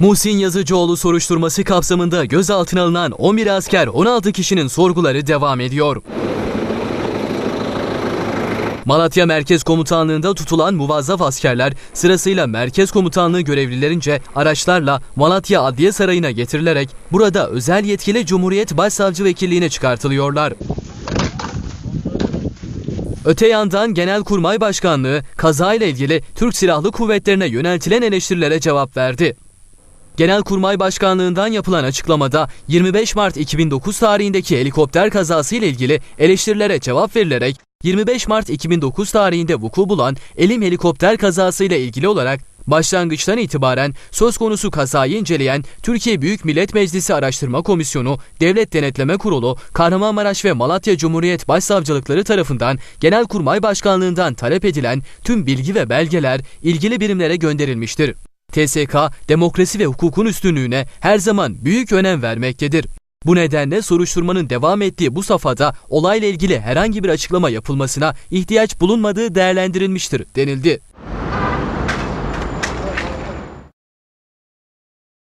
Muhsin Yazıcıoğlu soruşturması kapsamında gözaltına alınan 11 asker 16 kişinin sorguları devam ediyor. Malatya Merkez Komutanlığı'nda tutulan muvazzaf askerler sırasıyla Merkez Komutanlığı görevlilerince araçlarla Malatya Adliye Sarayı'na getirilerek burada özel yetkili Cumhuriyet Başsavcı Vekilliğine çıkartılıyorlar. Öte yandan Genelkurmay Başkanlığı kazayla ilgili Türk Silahlı Kuvvetlerine yöneltilen eleştirilere cevap verdi. Genelkurmay Başkanlığından yapılan açıklamada 25 Mart 2009 tarihindeki helikopter kazası ile ilgili eleştirilere cevap verilerek 25 Mart 2009 tarihinde vuku bulan Elim helikopter kazası ile ilgili olarak başlangıçtan itibaren söz konusu kazayı inceleyen Türkiye Büyük Millet Meclisi Araştırma Komisyonu, Devlet Denetleme Kurulu, Kahramanmaraş ve Malatya Cumhuriyet Başsavcılıkları tarafından Genelkurmay Başkanlığından talep edilen tüm bilgi ve belgeler ilgili birimlere gönderilmiştir. TSK, demokrasi ve hukukun üstünlüğüne her zaman büyük önem vermektedir. Bu nedenle soruşturmanın devam ettiği bu safhada olayla ilgili herhangi bir açıklama yapılmasına ihtiyaç bulunmadığı değerlendirilmiştir denildi.